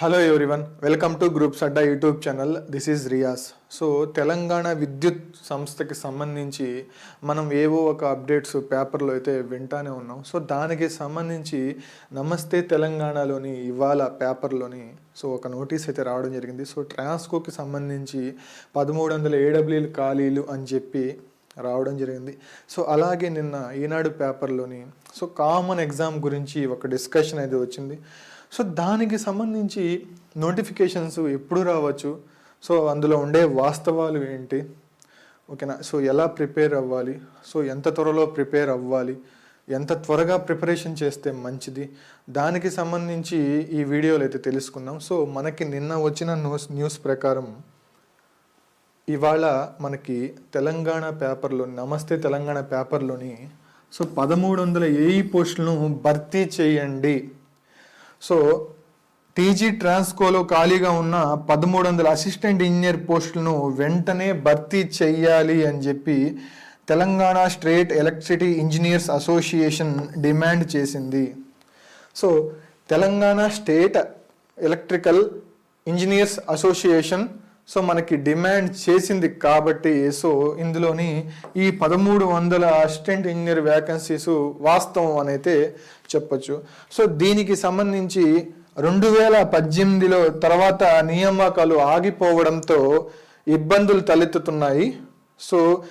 Hello everyone welcome to groups Adda YouTube channel this is Riyas so Telangana విద్యుత్ సంస్థకి సంబంధించి మనం ఏవో ఒక అప్డేట్స్ పేపర్లో అయితే వింటానే ఉన్నాం. సో దానికి సంబంధించి నమస్తే తెలంగాణలోని ఇవాళ పేపర్లోని సో ఒక నోటీస్ అయితే రావడం జరిగింది. సో ట్రాన్స్కోకి సంబంధించి పదమూడు వందల ఏడబ్ల్యూలు ఖాళీలు అని చెప్పి రావడం జరిగింది. సో అలాగే నిన్న ఈనాడు పేపర్లోని సో కామన్ ఎగ్జామ్ గురించి ఒక డిస్కషన్ అయితే వచ్చింది. సో దానికి సంబంధించి నోటిఫికేషన్స్ ఎప్పుడు రావచ్చు? సో అందులో ఉండే వాస్తవాలు ఏంటి? ఓకేనా? సో ఎలా ప్రిపేర్ అవ్వాలి? సో ఎంత త్వరలో ప్రిపేర్ అవ్వాలి? ఎంత త్వరగా ప్రిపరేషన్ చేస్తే మంచిది? దానికి సంబంధించి ఈ వీడియోలు అయితే తెలుసుకుందాం. సో మనకి నిన్న వచ్చిన న్యూస్ న్యూస్ ప్రకారం ఇవాళ మనకి తెలంగాణ పేపర్లో నమస్తే తెలంగాణ పేపర్లోని సో పదమూడు వందల ఏఈ పోస్టులను భర్తీ చేయండి. సో టీజీ ట్రాన్స్కోలో ఖాళీగా ఉన్న పదమూడు వందల అసిస్టెంట్ ఇంజనీర్ పోస్టులను వెంటనే భర్తీ చేయాలి అని చెప్పి Telangana state electricity engineers association demand చేసింది. So Telangana state electrical engineers association so మనకి డిమాండ్ చేసింది కాబట్టి సో ఇందులోని ఈ పదమూడు వందల అసిస్టెంట్ ఇంజనీర్ వ్యాకెన్సీస్ వాస్తవం అని అయితే సో దీనికి సంబంధించి రెండు వేల పద్దెనిమిదిలో తర్వాత నియామకాలు ఆగిపోవడంతో ఇబ్బందులు తలెత్తుతున్నాయి. సో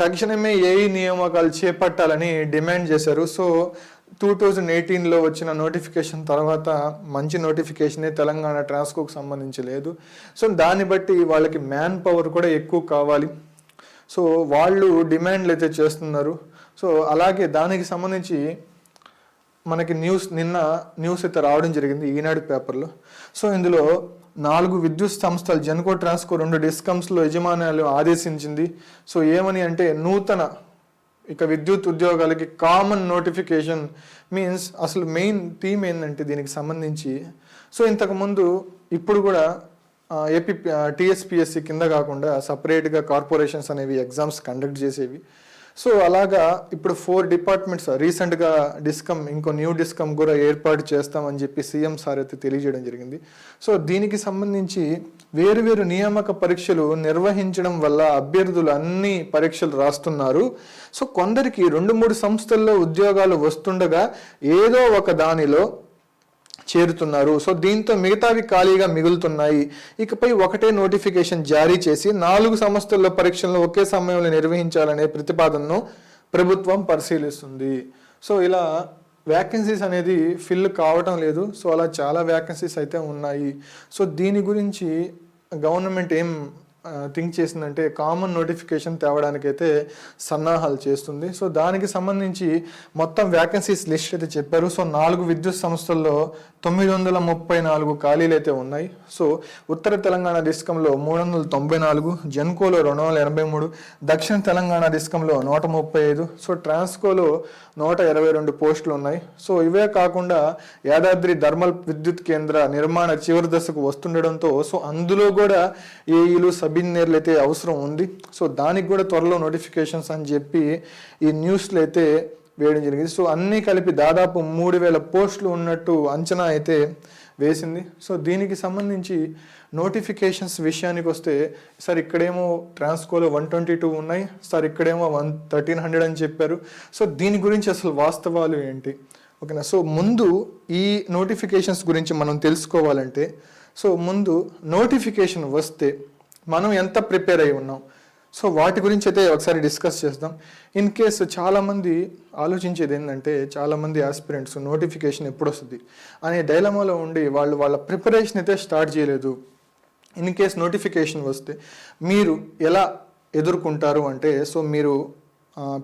తక్షణమే ఏఈ నియామకాలు చేపట్టాలని డిమాండ్ చేశారు. సో టూ థౌజండ్ ఎయిటీన్లో వచ్చిన నోటిఫికేషన్ తర్వాత మంచి నోటిఫికేషనే తెలంగాణ ట్రాన్స్కోకు సంబంధించి లేదు. సో దాన్ని బట్టి వాళ్ళకి మ్యాన్ పవర్ కూడా ఎక్కువ కావాలి. సో వాళ్ళు డిమాండ్లు అయితే చేస్తున్నారు. సో అలాగే దానికి సంబంధించి మనకి న్యూస్ నిన్న న్యూస్ అయితే రావడం జరిగింది ఈనాడు పేపర్లో. సో ఇందులో నాలుగు విద్యుత్ సంస్థలు జెన్కో ట్రాన్స్కో రెండు డిస్కమ్స్లో యజమానులు ఆదేశించింది. సో ఏమని అంటే నూతన ఇక విద్యుత్ ఉద్యోగాలకి కామన్ నోటిఫికేషన్ మీన్స్ అసలు మెయిన్ థీమ్ ఏంటంటే దీనికి సంబంధించి. సో ఇంతకుముందు ఇప్పుడు కూడా ఏపీ టీఎస్పిఎస్సి కింద కాకుండా సపరేట్గా కార్పొరేషన్స్ అనేవి ఎగ్జామ్స్ కండక్ట్ చేసేవి. సో అలాగా ఇప్పుడు ఫోర్ డిపార్ట్మెంట్స్ రీసెంట్గా డిస్కమ్ ఇంకో న్యూ డిస్కమ్ కూడా ఏర్పాటు చేస్తామని చెప్పి సీఎం సార్ అయితే తెలియజేయడం జరిగింది. సో దీనికి సంబంధించి వేరు వేరు నియామక పరీక్షలు నిర్వహించడం వల్ల అభ్యర్థులు అన్ని పరీక్షలు రాస్తున్నారు. సో కొందరికి రెండు మూడు సంస్థల్లో ఉద్యోగాలు వస్తుండగా ఏదో ఒక దానిలో చేరుతున్నారు. సో దీంతో మిగతావి ఖాళీగా మిగులుతున్నాయి. ఇకపై ఒకటే నోటిఫికేషన్ జారీ చేసి నాలుగు సంస్థల్లో పరీక్షలను ఒకే సమయంలో నిర్వహించాలనే ప్రతిపాదనను ప్రభుత్వం పరిశీలిస్తుంది. సో ఇలా వ్యాకెన్సీస్ అనేది ఫిల్ కావటం లేదు. సో అలా చాలా వ్యాకెన్సీస్ అయితే ఉన్నాయి. సో దీని గురించి గవర్నమెంట్ ఏం థింక్ చేసిందంటే కామన్ నోటిఫికేషన్ తేవడానికైతే సన్నాహాలు చేస్తుంది. సో దానికి సంబంధించి మొత్తం వ్యాకెన్సీస్ లిస్ట్ అయితే చెప్పారు. సో నాలుగు విద్యుత్ సంస్థల్లో తొమ్మిది వందల ముప్పై నాలుగు ఖాళీలు అయితే ఉన్నాయి. సో ఉత్తర తెలంగాణ డిస్కంలో మూడు వందల తొంభై నాలుగు జెన్కోలో రెండు వందల ఎనభై మూడు దక్షిణ తెలంగాణ డిస్కంలో నూట ముప్పై ఐదు సో ట్రాన్స్కోలో నూట ఇరవై రెండు పోస్టులు ఉన్నాయి. సో ఇవే కాకుండా యాదాద్రి థర్మల్ విద్యుత్ కేంద్ర నిర్మాణ చివరి దశకు వస్తుండడంతో సో అందులో కూడా ఏఈలు సబ్ ఇంజనీర్లు అయితే అవసరం ఉంది. సో దానికి కూడా త్వరలో నోటిఫికేషన్స్ అని చెప్పి ఈ న్యూస్లో అయితే వేయడం జరిగింది. సో అన్నీ కలిపి దాదాపు మూడు వేల పోస్టులు ఉన్నట్టు అంచనా అయితే వేసింది. సో దీనికి సంబంధించి నోటిఫికేషన్స్ విషయానికి వస్తే సార్ ఇక్కడేమో ట్రాన్స్కోలో వన్ ట్వంటీ టూ ఉన్నాయి. సార్ ఇక్కడేమో వన్ థర్టీన్ హండ్రెడ్ అని చెప్పారు. సో దీని గురించి అసలు వాస్తవాలు ఏంటి? ఓకేనా? సో ముందు ఈ నోటిఫికేషన్స్ గురించి మనం తెలుసుకోవాలంటే సో ముందు నోటిఫికేషన్ వస్తే మనం ఎంత ప్రిపేర్ అయి ఉన్నాం. సో వాటి గురించి అయితే ఒకసారి డిస్కస్ చేద్దాం. ఇన్ కేసు చాలామంది ఆలోచించేది ఏంటంటే చాలామంది ఆస్పిరెంట్స్ నోటిఫికేషన్ ఎప్పుడు వస్తుంది అనే డైలమాలో ఉండి వాళ్ళు వాళ్ళ ప్రిపరేషన్ అయితే స్టార్ట్ చేయలేదు. ఇన్ కేస్ నోటిఫికేషన్ వస్తే మీరు ఎలా ఎదుర్కొంటారు అంటే సో మీరు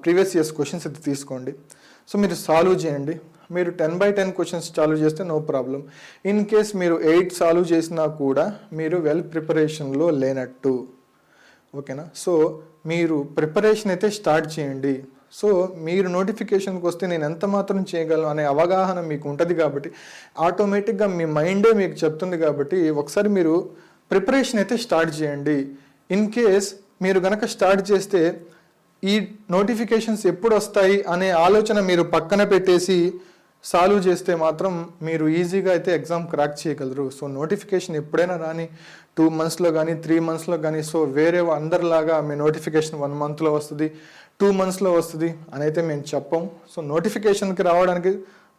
ప్రీవియస్ ఇయర్స్ క్వశ్చన్స్ అయితే తీసుకోండి. సో మీరు సాల్వ్ చేయండి. మీరు ten by ten questions solve చేస్తే నో ప్రాబ్లం ఇన్ కేస్ మీరు ఎయిట్ సాల్వ్ చేసినా కూడా మీరు వెల్ ప్రిపరేషన్లో లేనట్టు. ఓకేనా సో మీరు ప్రిపరేషన్ అయితే స్టార్ట్ చేయండి. సో మీరు నోటిఫికేషన్కి వస్తే నేను ఎంత మాత్రం చేయగలను అనే అవగాహన మీకు ఉంటుంది కాబట్టి ఆటోమేటిక్గా మీ మైండే మీకు చెప్తుంది కాబట్టి ఒకసారి మీరు ప్రిపరేషన్ అయితే స్టార్ట్ చేయండి. ఇన్ కేస్ మీరు కనుక స్టార్ట్ చేస్తే ఈ నోటిఫికేషన్స్ ఎప్పుడు వస్తాయి అనే ఆలోచన మీరు పక్కన పెట్టేసి సాల్వ్ చేస్తే మాత్రం మీరు ఈజీగా అయితే ఎగ్జామ్ క్రాక్ చేయగలరు. సో నోటిఫికేషన్ ఎప్పుడైనా రాని టూ మంత్స్లో కానీ త్రీ మంత్స్లో కానీ సో వేరే అందరిలాగా మీ నోటిఫికేషన్ వన్ మంత్లో వస్తుంది టూ మంత్స్లో వస్తుంది అని అయితే మేము చెప్పం. సో నోటిఫికేషన్కి రావడానికి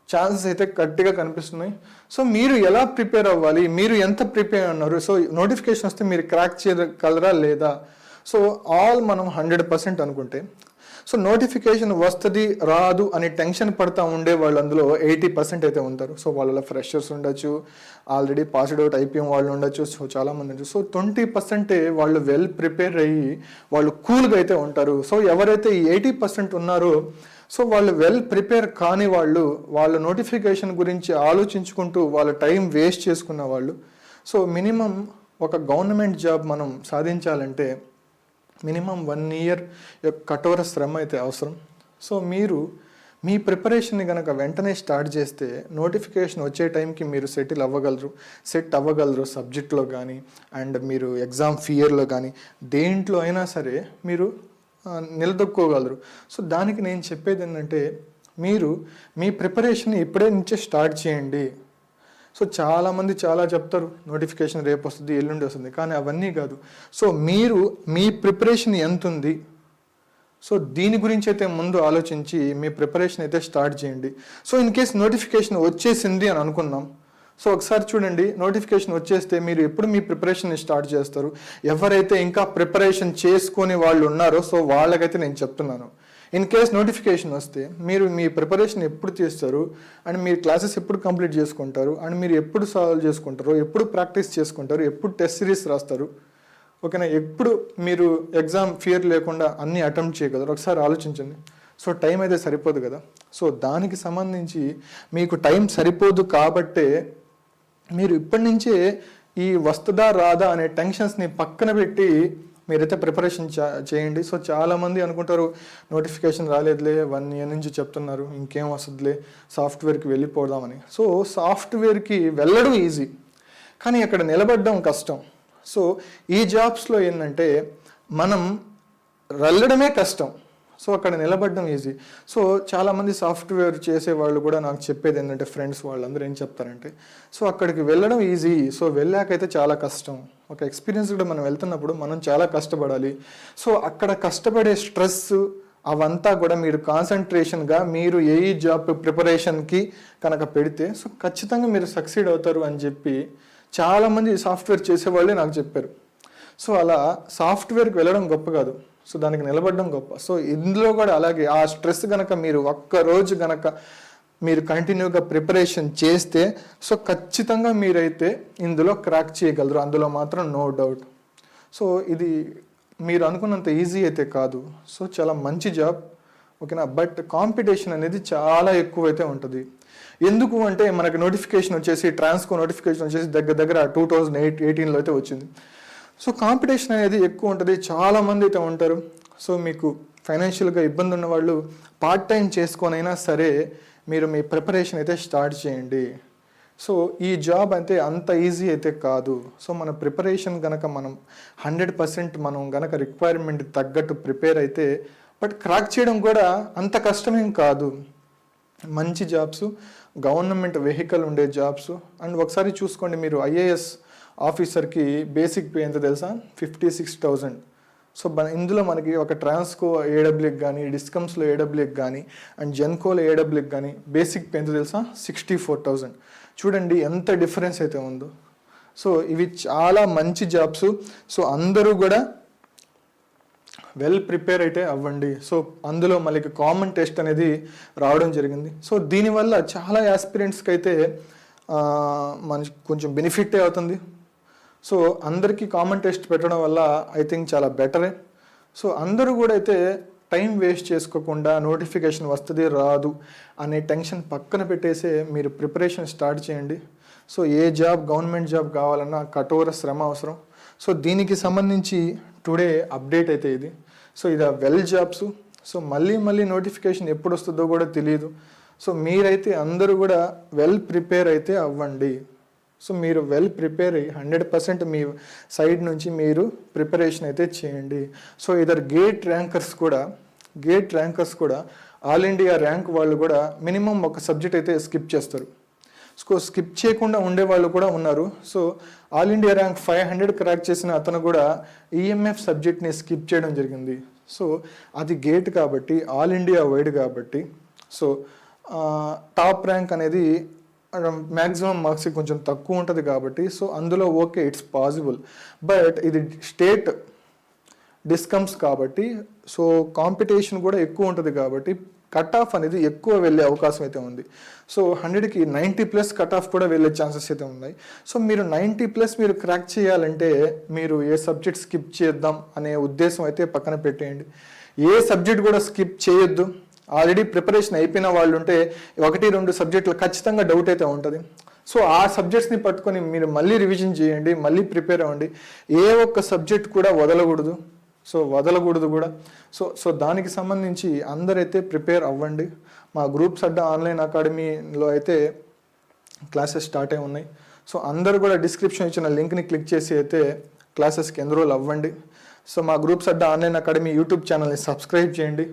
ఛాన్సెస్ అయితే గట్టిగా కనిపిస్తున్నాయి. సో మీరు ఎలా ప్రిపేర్ అవ్వాలి? మీరు ఎంత ప్రిపేర్ అన్నారు సో నోటిఫికేషన్ వస్తే మీరు క్రాక్ చేయగలరా లేదా? సో ఆల్ మనం హండ్రెడ్ పర్సెంట్ అనుకుంటే సో నోటిఫికేషన్ వస్తుంది రాదు అని టెన్షన్ పడతా ఉండే వాళ్ళు అందులో ఎయిటీ పర్సెంట్ అయితే ఉంటారు. సో వాళ్ళలో ఫ్రెషర్స్ ఉండొచ్చు ఆల్రెడీ పాస్డ్ అవుట్ అయిపోయిన వాళ్ళు ఉండొచ్చు సో చాలామంది ఉండొచ్చు. సో ట్వంటీ పర్సెంటే వాళ్ళు వెల్ ప్రిపేర్ అయ్యి వాళ్ళు కూల్గా అయితే ఉంటారు. సో ఎవరైతే ఈ ఎయిటీ పర్సెంట్ ఉన్నారో సో వాళ్ళు వెల్ ప్రిపేర్ కాని వాళ్ళు వాళ్ళ నోటిఫికేషన్ గురించి ఆలోచించుకుంటూ వాళ్ళ టైం వేస్ట్ చేసుకున్న వాళ్ళు. సో మినిమం ఒక గవర్నమెంట్ జాబ్ మనం సాధించాలంటే మినిమం వన్ ఇయర్ యొక్క కఠోర శ్రమ అయితే అవసరం. సో మీరు మీ ప్రిపరేషన్ని కనుక వెంటనే స్టార్ట్ చేస్తే నోటిఫికేషన్ వచ్చే టైంకి మీరు సెటిల్ అవ్వగలరు. సెట్ అవ్వగలరు సబ్జెక్ట్లో కానీ అండ్ మీరు ఎగ్జామ్ ఫియర్లో కానీ దేంట్లో అయినా సరే మీరు నిలదొక్కోగలరు సో దానికి నేను చెప్పేది ఏంటంటే మీరు మీ ప్రిపరేషన్ ఇప్పుడే నుంచే స్టార్ట్ చేయండి. సో చాలామంది చాలా చెప్తారు నోటిఫికేషన్ రేపు వస్తుంది ఎల్లుండి వస్తుంది. కానీ అవన్నీ కాదు. సో మీరు మీ ప్రిపరేషన్ ఎంత ఉంది? సో దీని గురించి అయితే ముందు ఆలోచించి మీ ప్రిపరేషన్ అయితే స్టార్ట్ చేయండి. సో ఇన్ కేస్ నోటిఫికేషన్ వచ్చేసింది అని అనుకున్నాం సో ఒకసారి చూడండి నోటిఫికేషన్ వచ్చేస్తే మీరు ఎప్పుడు మీ ప్రిపరేషన్ స్టార్ట్ చేస్తారు? ఎవరైతే ఇంకా ప్రిపరేషన్ చేసుకొని వాళ్ళు ఉన్నారో సో వాళ్ళకైతే నేను చెప్తున్నాను. ఇన్ కేస్ నోటిఫికేషన్ వస్తే మీరు మీ ప్రిపరేషన్ ఎప్పుడు చేస్తారు? అండ్ మీరు క్లాసెస్ ఎప్పుడు కంప్లీట్ చేసుకుంటారు? అండ్ మీరు ఎప్పుడు సాల్వ్ చేసుకుంటారు? ఎప్పుడు ప్రాక్టీస్ చేసుకుంటారు? ఎప్పుడు టెస్ట్ సిరీస్ రాస్తారు? ఓకేనా ఎప్పుడు మీరు ఎగ్జామ్ ఫియర్ లేకుండా అన్ని అటెంప్ట్ చేయగలరు? ఒకసారి ఆలోచించండి. సో టైం అయితే సరిపోదు కదా? సో దానికి సంబంధించి మీకు టైం సరిపోదు కాబట్టే మీరు ఇప్పటి నుంచే ఈ వస్తుందా రాదా అనే టెన్షన్స్ని పక్కన పెట్టి మీరైతే ప్రిపరేషన్ చేయండి. సో చాలామంది అనుకుంటారు నోటిఫికేషన్ రాలేదులే వన్ ఇయర్ నుంచి చెప్తున్నారు ఇంకేం వస్తుందిలే సాఫ్ట్వేర్కి వెళ్ళిపోదామని. సో సాఫ్ట్వేర్కి వెళ్ళడం ఈజీ కానీ అక్కడ నిలబడడం కష్టం. సో ఈ జాబ్స్లో ఏంటంటే మనం వెళ్ళడమే కష్టం. సో అక్కడ నిలబడడం ఈజీ సో చాలామంది సాఫ్ట్వేర్ చేసే వాళ్ళు కూడా నాకు చెప్పేది ఏంటంటే ఫ్రెండ్స్ వాళ్ళందరూ ఏం చెప్తారంటే సో అక్కడికి వెళ్ళడం ఈజీ సో వెళ్ళాకైతే చాలా కష్టం. ఒక ఎక్స్పీరియన్స్ కూడా మనం వెళ్తున్నప్పుడు మనం చాలా కష్టపడాలి. సో అక్కడ కష్టపడే స్ట్రెస్ అవంతా కూడా మీరు కాన్సన్ట్రేషన్గా మీరు ఏ జాబ్ ప్రిపరేషన్కి కనుక పెడితే సో ఖచ్చితంగా మీరు సక్సీడ్ అవుతారు అని చెప్పి చాలామంది సాఫ్ట్వేర్ చేసేవాళ్ళే నాకు చెప్పారు. సో అలా సాఫ్ట్వేర్కి వెళ్ళడం గొప్ప కాదు. సో దానికి నిలబడడం గొప్ప. సో ఇందులో కూడా అలాగే ఆ స్ట్రెస్ గనక మీరు ఒక్క రోజు గనక మీరు కంటిన్యూగా ప్రిపరేషన్ చేస్తే సో ఖచ్చితంగా మీరైతే ఇందులో క్రాక్ చేయగలరు. అందులో మాత్రం నో డౌట్. సో ఇది మీరు అనుకున్నంత ఈజీ అయితే కాదు. సో చాలా మంచి జాబ్. ఓకేనా? బట్ కాంపిటీషన్ అనేది చాలా ఎక్కువ అయితే ఉంటుంది. ఎందుకు అంటే మనకి నోటిఫికేషన్ వచ్చేసి ట్రాన్స్కో నోటిఫికేషన్ వచ్చేసి దగ్గర దగ్గర టూ థౌజండ్ ఎయిట్ ఎయిటీన్లో అయితే వచ్చింది. సో కాంపిటీషన్ అనేది ఎక్కువ ఉంటుంది. చాలామంది అయితే ఉంటారు. సో మీకు ఫైనాన్షియల్గా ఇబ్బంది ఉన్న వాళ్ళు పార్ట్ టైం చేసుకొనైనా సరే మీరు మీ ప్రిపరేషన్ అయితే స్టార్ట్ చేయండి. సో ఈ జాబ్ అయితే అంత ఈజీ అయితే కాదు. సో మన ప్రిపరేషన్ కనుక మనం హండ్రెడ్ పర్సెంట్ మనం కనుక రిక్వైర్మెంట్ తగ్గట్టు ప్రిపేర్ అయితే బట్ క్రాక్ చేయడం కూడా అంత కష్టమేం కాదు. మంచి జాబ్స్ గవర్నమెంట్ వెహికల్ ఉండే జాబ్స్ అండ్ ఒకసారి చూసుకోండి మీరు ఐఏఎస్ ఆఫీసర్కి బేసిక్ పే ఎంత తెలుసా? ఫిఫ్టీ సిక్స్ థౌజండ్ సో మన- ఇందులో మనకి ఒక ట్రాన్స్కో ఏడబ్ల్యూకి కానీ డిస్కమ్స్లో ఏడబ్ల్యూకి కానీ అండ్ జెన్కోలో ఏడబ్ల్యూకి కానీ బేసిక్ పే ఎంత తెలుసా? సిక్స్టీ ఫోర్ థౌజండ్ చూడండి ఎంత డిఫరెన్స్ అయితే ఉందో. సో ఇవి చాలా మంచి జాబ్స్. సో అందరూ కూడా వెల్ ప్రిపేర్ అయితే అవ్వండి. సో అందులో మళ్ళీ కామన్ టెస్ట్ అనేది రావడం జరిగింది. సో దీనివల్ల చాలా యాస్పిరెంట్స్కి అయితే మనకి కొంచెం బెనిఫిట్ అవుతుంది. సో అందరికీ కామన్ టెస్ట్ పెట్టడం వల్ల ఐ థింక్ చాలా బెటరే. సో అందరూ కూడా అయితే టైం వేస్ట్ చేసుకోకుండా నోటిఫికేషన్ వస్తుంది రాదు అనే టెన్షన్ పక్కన పెట్టేసే మీరు ప్రిపరేషన్ స్టార్ట్ చేయండి. సో ఏ జాబ్ గవర్నమెంట్ జాబ్ కావాలన్నా కఠోర శ్రమ అవసరం. సో దీనికి సంబంధించి టుడే అప్డేట్ అయితే ఇది. సో ఇది వెల్ జాబ్స్. సో మళ్ళీ మళ్ళీ నోటిఫికేషన్ ఎప్పుడు వస్తుందో కూడా తెలియదు సో మీరైతే అందరూ కూడా వెల్ ప్రిపేర్ అయితే అవ్వండి. సో మీరు వెల్ ప్రిపేర్ అయ్యి హండ్రెడ్ పర్సెంట్ మీ సైడ్ నుంచి మీరు ప్రిపరేషన్ అయితే చేయండి. సో ఇదర్ గేట్ ర్యాంకర్స్ కూడా గేట్ ర్యాంకర్స్ కూడా ఆల్ ఇండియా ర్యాంక్ వాళ్ళు కూడా మినిమం ఒక సబ్జెక్ట్ అయితే స్కిప్ చేస్తారు. సో స్కిప్ చేయకుండా ఉండే వాళ్ళు కూడా ఉన్నారు. So all India rank five hundred crack చేసిన అతను కూడా ఈఎంఎఫ్ సబ్జెక్ట్ని స్కిప్ చేయడం జరిగింది. సో అది గేట్ కాబట్టి ఆల్ ఇండియా వైడ్ కాబట్టి సో టాప్ ర్యాంక్ అనేది మ్యాక్సిమం మార్క్స్ కొంచెం తక్కువ ఉంటుంది కాబట్టి సో అందులో ఓకే ఇట్స్ పాసిబుల్ బట్ ఇది స్టేట్ డిస్కమ్స్ కాబట్టి సో కాంపిటీషన్ కూడా ఎక్కువ ఉంటుంది కాబట్టి కట్ ఆఫ్ అనేది ఎక్కువ వెళ్ళే అవకాశం అయితే ఉంది. సో హండ్రెడ్కి నైంటీ ప్లస్ కట్ ఆఫ్ కూడా వెళ్ళే ఛాన్సెస్ అయితే ఉన్నాయి. సో మీరు నైంటీ ప్లస్ మీరు క్రాక్ చేయాలంటే మీరు ఏ సబ్జెక్ట్ స్కిప్ చేద్దాం అనే ఉద్దేశం అయితే పక్కన పెట్టేయండి. ఏ సబ్జెక్ట్ కూడా స్కిప్ చేయొద్దు. ఆల్రెడీ ప్రిపరేషన్ అయిపోయిన వాళ్ళు ఉంటే ఒకటి రెండు సబ్జెక్టులు ఖచ్చితంగా డౌట్ అయితే ఉంటుంది. సో ఆ సబ్జెక్ట్స్ని పట్టుకొని మీరు మళ్ళీ రివిజన్ చేయండి మళ్ళీ ప్రిపేర్ అవ్వండి. ఏ ఒక్క సబ్జెక్ట్ కూడా వదలకూడదు. సో వదలకూడదు కూడా. సో సో దానికి సంబంధించి అందరైతే ప్రిపేర్ అవ్వండి. మా గ్రూప్స్ అడ్డ ఆన్లైన్ అకాడమీలో అయితే క్లాసెస్ స్టార్ట్ అయి ఉన్నాయి. సో అందరు కూడా డిస్క్రిప్షన్ ఇచ్చిన లింక్ని క్లిక్ చేసి అయితే క్లాసెస్కి ఎన్రోల్ అవ్వండి. సో మా groups Adda online academy YouTube ఛానల్ని సబ్స్క్రైబ్ చేయండి.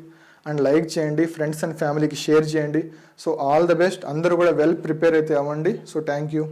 అండ్ లైక్ చేయండి ఫ్రెండ్స్ అండ్ ఫ్యామిలీకి షేర్ చేయండి. So all the best. అందరూ కూడా వెల్ ప్రిపేర్ అయితే అవ్వండి. So thank you.